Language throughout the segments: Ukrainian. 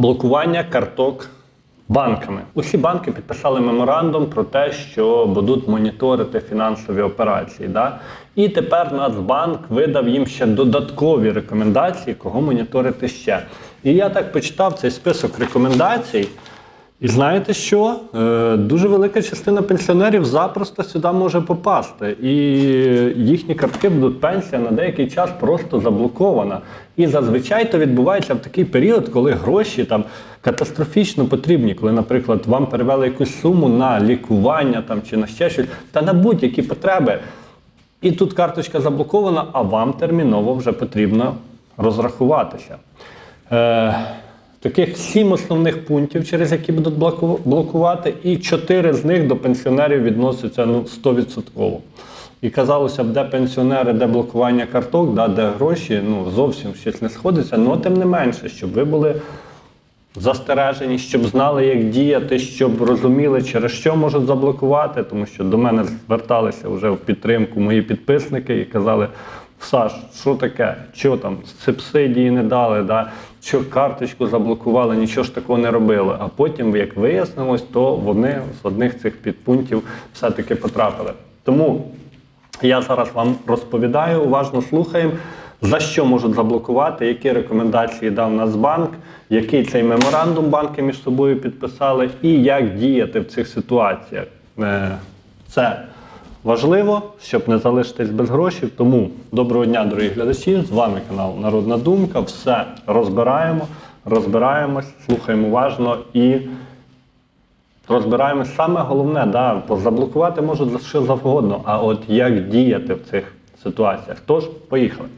блокування карток банками. Усі банки підписали меморандум про те, що будуть моніторити фінансові операції. Да? І тепер Нацбанк видав їм ще додаткові рекомендації, кого моніторити ще. І я так почитав цей список рекомендацій. І знаєте що? Е, дуже велика частина пенсіонерів запросто сюди може попасти. І їхні картки будуть пенсія на деякий час просто заблокована. І зазвичай то відбувається в такий період, коли гроші там катастрофічно потрібні, коли, наприклад, вам перевели якусь суму на лікування там, чи на ще щось, та на будь-які потреби. І тут карточка заблокована, а вам терміново вже потрібно розрахуватися. Е, Таких сім основних пунктів, через які будуть блокувати, і чотири з них до пенсіонерів відносяться ну, 100%. І казалося б, де пенсіонери, де блокування карток, да, де гроші, ну зовсім щось не сходиться. Ну, тим не менше, щоб ви були застережені, щоб знали, як діяти, щоб розуміли, через що можуть заблокувати, тому що до мене зверталися вже в підтримку мої підписники і казали: Саш, що таке? Що там? Субсидії не дали, да? що карточку заблокували, нічого ж такого не робили. А потім, як вияснилось, то вони з одних цих підпунктів все-таки потрапили. Тому я зараз вам розповідаю, уважно слухаємо, за що можуть заблокувати, які рекомендації дав Нацбанк, який цей меморандум банки між собою підписали, і як діяти в цих ситуаціях. Е, Це важливо, щоб не залишитись без грошей. Тому доброго дня, дорогі глядачі! З вами канал Народна Думка. Все розбираємо, розбираємось, слухаємо уважно і розбираємось саме головне, да, заблокувати можуть за що завгодно, а от як діяти в цих ситуаціях. Тож, поїхали.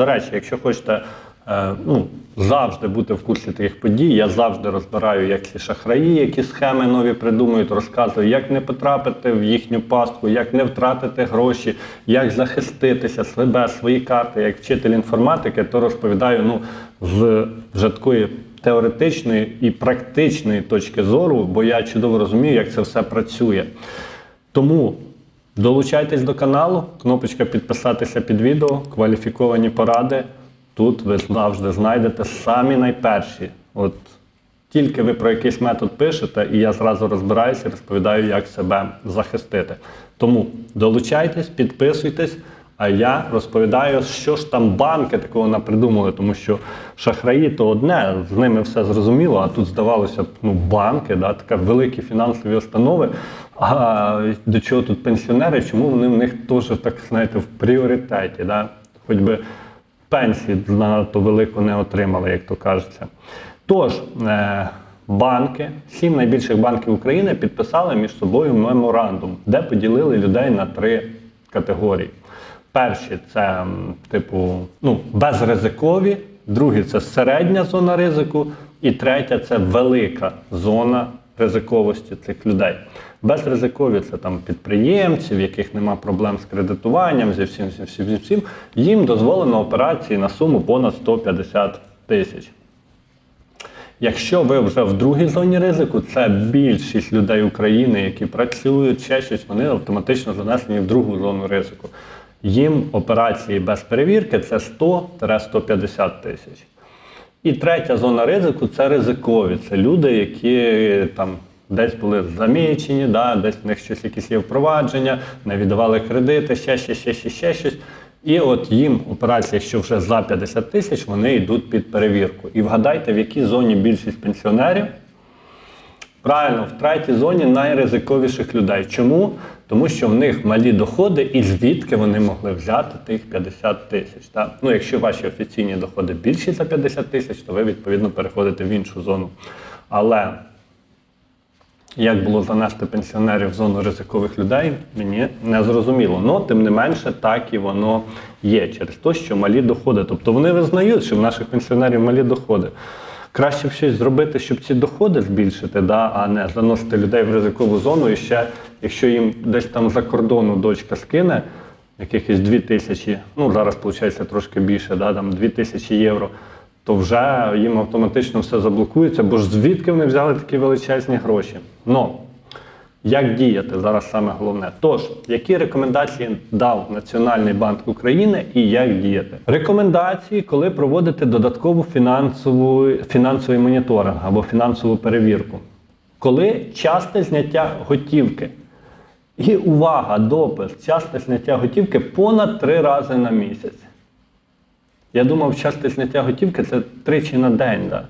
До речі, якщо хочете е, ну, завжди бути в курсі таких подій, я завжди розбираю, як ці шахраї, які схеми нові придумують, розказую, як не потрапити в їхню пастку, як не втратити гроші, як захиститися себе, свої карти, як вчитель інформатики, то розповідаю ну, з вже такої теоретичної і практичної точки зору, бо я чудово розумію, як це все працює. Тому долучайтесь до каналу, кнопочка підписатися під відео, кваліфіковані поради. Тут ви завжди знайдете самі найперші. От тільки ви про якийсь метод пишете, і я зразу розбираюся і розповідаю, як себе захистити. Тому долучайтесь, підписуйтесь. А я розповідаю, що ж там банки такого напридумали, тому що шахраї то одне, з ними все зрозуміло, а тут здавалося б, ну, банки, да, така великі фінансові установи. А до чого тут пенсіонери, чому вони в них теж так, знаєте, в пріоритеті, да? хоч би пенсії занадто велику не отримали, як то кажеться. Тож, е, банки, сім найбільших банків України підписали між собою меморандум, де поділили людей на три категорії. Перші це, типу, ну, безризикові, другі це середня зона ризику, і третя це велика зона ризиковості цих людей. Безризикові це там підприємці, в яких нема проблем з кредитуванням, зі всім, зі всім, зі всім. Їм дозволено операції на суму понад 150 тисяч. Якщо ви вже в другій зоні ризику, це більшість людей України, які працюють ще щось, вони автоматично занесені в другу зону ризику. Їм операції без перевірки це 100-150 тисяч. І третя зона ризику це ризикові. Це люди, які там десь були замічені, да, десь в них щось якісь є впровадження, не віддавали кредити, ще, ще, ще, ще, ще щось. І от їм операції, що вже за 50 тисяч, вони йдуть під перевірку. І вгадайте, в якій зоні більшість пенсіонерів? Правильно, в третій зоні найризиковіших людей. Чому? Тому що в них малі доходи, і звідки вони могли взяти тих 50 тисяч. Так? Ну, якщо ваші офіційні доходи більші за 50 тисяч, то ви відповідно переходите в іншу зону. Але як було занести пенсіонерів в зону ризикових людей, мені не зрозуміло. Ну, тим не менше, так і воно є через те, що малі доходи. Тобто вони визнають, що в наших пенсіонерів малі доходи. Краще щось зробити, щоб ці доходи збільшити, да, а не заносити людей в ризикову зону. І ще, якщо їм десь там за кордону дочка скине якихось 2 тисячі, ну зараз виходить трошки більше, да, там 2 тисячі євро, то вже їм автоматично все заблокується, бо ж звідки вони взяли такі величезні гроші. Но як діяти зараз саме головне? Тож, які рекомендації дав Національний банк України і як діяти? Рекомендації, коли проводити додаткову фінансову фінансовий моніторинг або фінансову перевірку, коли часте зняття готівки. І увага, допис, часте зняття готівки понад три рази на місяць. Я думав, часте зняття готівки це тричі на день, да?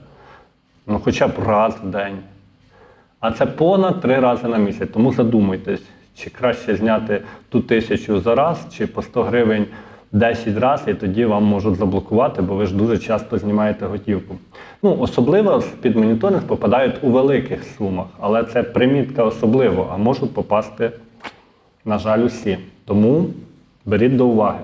ну хоча б раз в день. А це понад три рази на місяць. Тому задумайтесь, чи краще зняти ту тисячу за раз, чи по 100 гривень 10 разів, і тоді вам можуть заблокувати, бо ви ж дуже часто знімаєте готівку. Ну, особливо під моніторинг попадають у великих сумах, але це примітка особливо, а можуть попасти, на жаль, усі. Тому беріть до уваги.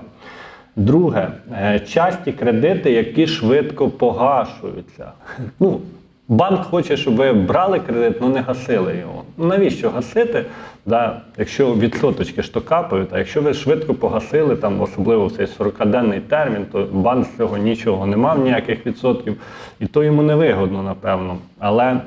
Друге, е, часті кредити, які швидко погашуються. Ну, банк хоче, щоб ви брали кредит, але не гасили його. Ну навіщо гасити? Да, якщо відсоточки ж то капають, а якщо ви швидко погасили, там, особливо в цей 40-денний термін, то банк з цього нічого не мав, ніяких відсотків, і то йому не вигодно, напевно. Але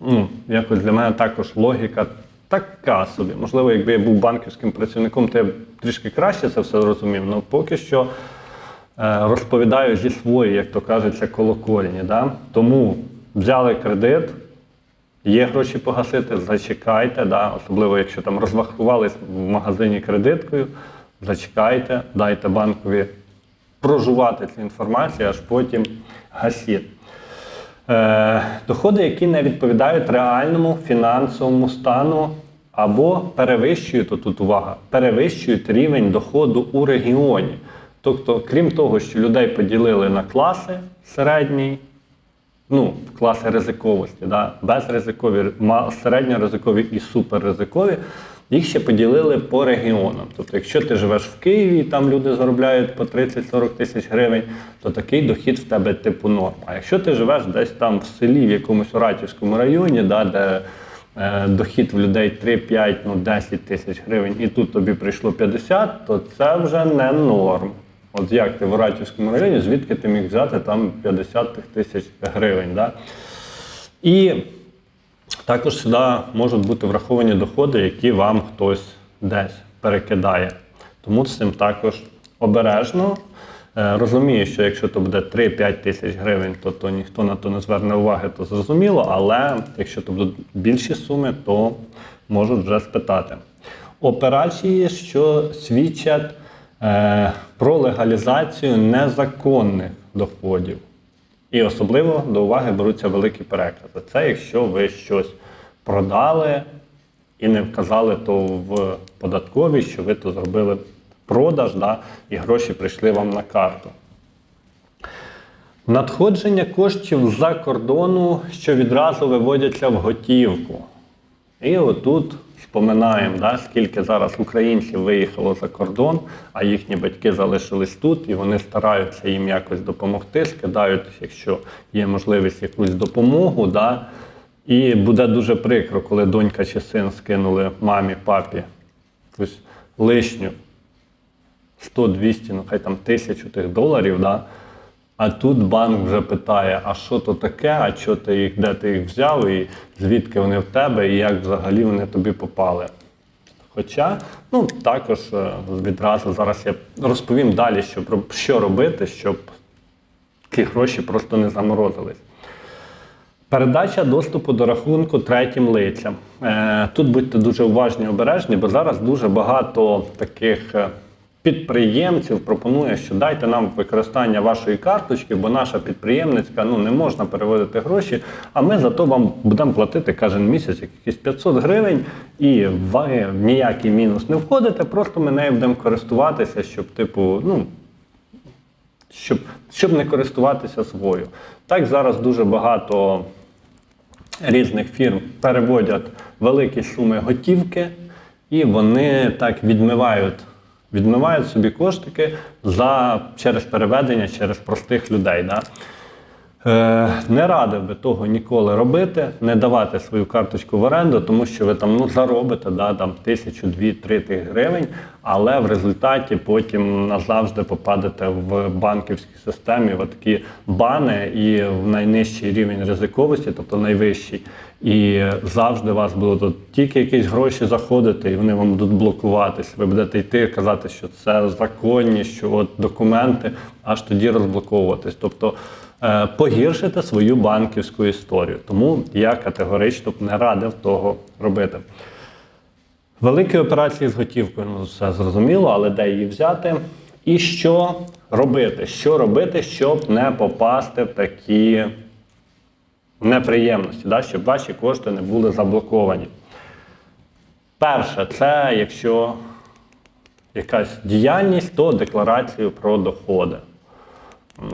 ну, якось для мене також логіка така собі. Можливо, якби я був банківським працівником, то я б трішки краще це все розумів. але поки що е, розповідаю зі своєї, як то кажеться, колокольні. Да? Тому взяли кредит, є гроші погасити, зачекайте, да? особливо якщо там розрахувались в магазині кредиткою, зачекайте, дайте банкові прожувати цю інформацію, аж потім гасіть. Е, доходи, які не відповідають реальному фінансовому стану або перевищують, то тут увага, перевищують рівень доходу у регіоні. Тобто, крім того, що людей поділили на класи середній, ну, класи ризиковості, да, безризикові, середньоризикові і суперризикові, їх ще поділили по регіонам. Тобто, якщо ти живеш в Києві і там люди заробляють по 30-40 тисяч гривень, то такий дохід в тебе типу норм. А якщо ти живеш десь там в селі, в якомусь Оратівському районі, да, де е, дохід в людей 3-5, ну 10 тисяч гривень, і тут тобі прийшло 50, то це вже не норм. От як ти в Оратівському районі, звідки ти міг взяти там 50 тисяч гривень. Да? І також сюди можуть бути враховані доходи, які вам хтось десь перекидає. Тому з цим також обережно. Е, Розумію, що якщо то буде 3-5 тисяч гривень, то, то ніхто на то не зверне уваги, то зрозуміло. Але якщо то будуть більші суми, то можуть вже спитати. Операції, що свідчать про легалізацію незаконних доходів. І особливо до уваги беруться великі перекази. Це якщо ви щось продали і не вказали то в податковій, що ви то зробили продаж, да, і гроші прийшли вам на карту. Надходження коштів з-за кордону, що відразу виводяться в готівку. І отут споминаємо, да, скільки зараз українців виїхало за кордон, а їхні батьки залишились тут, і вони стараються їм якось допомогти, скидають, якщо є можливість, якусь допомогу. Да. І буде дуже прикро, коли донька чи син скинули мамі, папі якусь лишню 100-200, ну хай там тисячу тих доларів. Да. А тут банк вже питає, а що то таке, а що ти їх, де ти їх взяв, і звідки вони в тебе, і як взагалі вони тобі попали. Хоча, ну також е, відразу зараз я розповім далі, що, що робити, щоб ті гроші просто не заморозились. Передача доступу до рахунку третім лицям. Е, Тут будьте дуже уважні і обережні, бо зараз дуже багато таких е, підприємців пропонує, що дайте нам використання вашої карточки, бо наша підприємницька ну не можна переводити гроші. А ми зато вам будемо платити кожен місяць якісь 500 гривень, і ви в ніякий мінус не входите. Просто ми нею будемо користуватися, щоб типу, ну щоб, щоб не користуватися свою. Так зараз дуже багато різних фірм переводять великі суми готівки, і вони так відмивають, відмивають собі коштики за, через переведення через простих людей. Да? Е, Не радив би того ніколи робити, не давати свою карточку в оренду, тому що ви там ну, заробите да, там, тисячу, дві, три тих гривень, але в результаті потім назавжди попадете в банківській системі в такі бани і в найнижчий рівень ризиковості, тобто найвищий. І завжди у вас будуть тільки якісь гроші заходити, і вони вам будуть блокуватися. Ви будете йти казати, що це законні, що от документи, аж тоді розблоковуватись. Тобто погіршите свою банківську історію. Тому я категорично б не радив того робити. Великі операції з готівкою, ну все зрозуміло, але де її взяти? І що робити? Що робити, щоб не попасти в такі неприємності, да? щоб ваші кошти не були заблоковані. Перше, це якщо якась діяльність, то декларацію про доходи.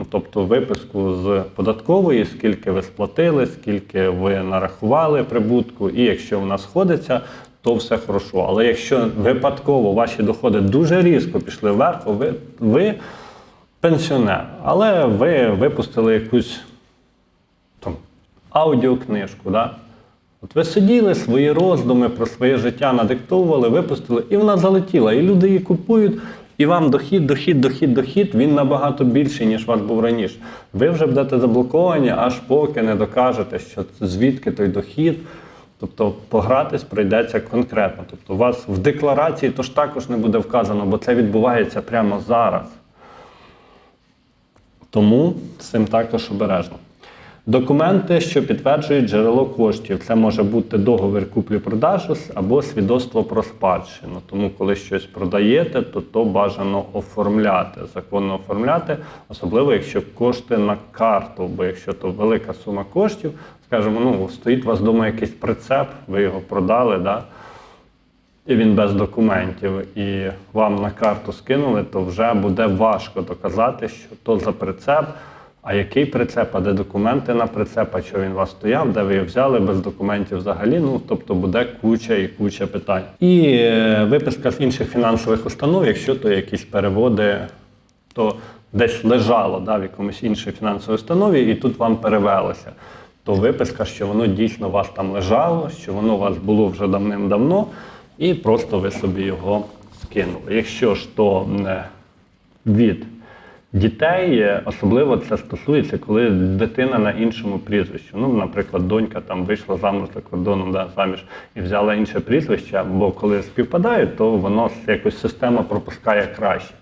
Тобто виписку з податкової, скільки ви сплатили, скільки ви нарахували прибутку, і якщо вона сходиться, то все хорошо. Але якщо випадково ваші доходи дуже різко пішли вверх, ви, ви пенсіонер, але ви випустили якусь там, аудіокнижку. Да? От ви сиділи, свої роздуми про своє життя надиктовували, випустили, і вона залетіла. І люди її купують, і вам дохід, дохід, дохід, дохід, він набагато більший, ніж у вас був раніше. Ви вже будете заблоковані, аж поки не докажете, що звідки той дохід. Тобто погратись прийдеться конкретно. Тобто у вас в декларації то ж також не буде вказано, бо це відбувається прямо зараз. Тому з цим також обережно. Документи, що підтверджують джерело коштів, це може бути договір куплі-продажу або свідоцтво про спадщину. Тому, коли щось продаєте, то то бажано оформляти, законно оформляти, особливо якщо кошти на карту, бо якщо то велика сума коштів, скажімо, ну стоїть у вас вдома якийсь прицеп, ви його продали, да? і він без документів, і вам на карту скинули, то вже буде важко доказати, що то за прицеп. А який прицеп, а де документи на прицеп, а що він у вас стояв, де ви його взяли без документів взагалі? Ну тобто буде куча і куча питань. І е, виписка з інших фінансових установ, якщо то якісь переводи, то десь лежало да, в якомусь іншій фінансовій установі, і тут вам перевелося. То виписка, що воно дійсно у вас там лежало, що воно у вас було вже давним-давно, і просто ви собі його скинули. Якщо ж то не від дітей, е, особливо це стосується, коли дитина на іншому прізвищі. Ну, наприклад, донька там вийшла замуж за кордоном, да, заміж і взяла інше прізвище, бо коли співпадають, то воно якось система пропускає краще.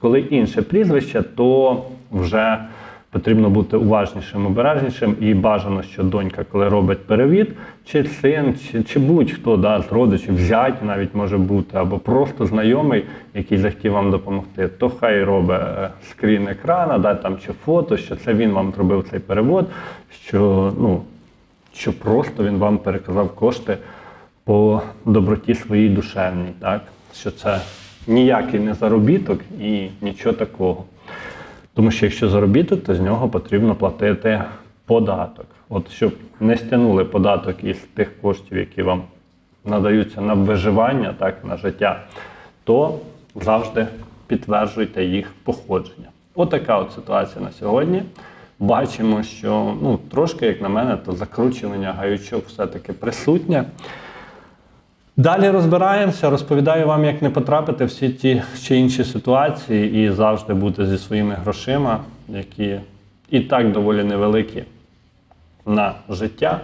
Коли інше прізвище, то вже потрібно бути уважнішим, обережнішим і бажано, що донька, коли робить перевід, чи син, чи, чи будь-хто да, з родичів, зять навіть може бути, або просто знайомий, який захотів вам допомогти, то хай робить е, скрін екрана, да, там, чи фото, що це він вам зробив цей перевод, що, ну, що просто він вам переказав кошти по доброті своїй душевній, так? що це ніякий не заробіток і нічого такого. Тому що якщо заробіток, то з нього потрібно платити податок. От щоб не стягнули податок із тих коштів, які вам надаються на виживання, так, на життя, то завжди підтверджуйте їх походження. Отака от ситуація на сьогодні. Бачимо, що ну, трошки, як на мене, то закручування гаючок все-таки присутнє. Далі розбираємося, розповідаю вам, як не потрапити в всі ті чи інші ситуації і завжди бути зі своїми грошима, які і так доволі невеликі на життя.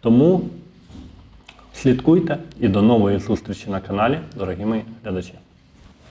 Тому слідкуйте і до нової зустрічі на каналі, дорогі мої глядачі.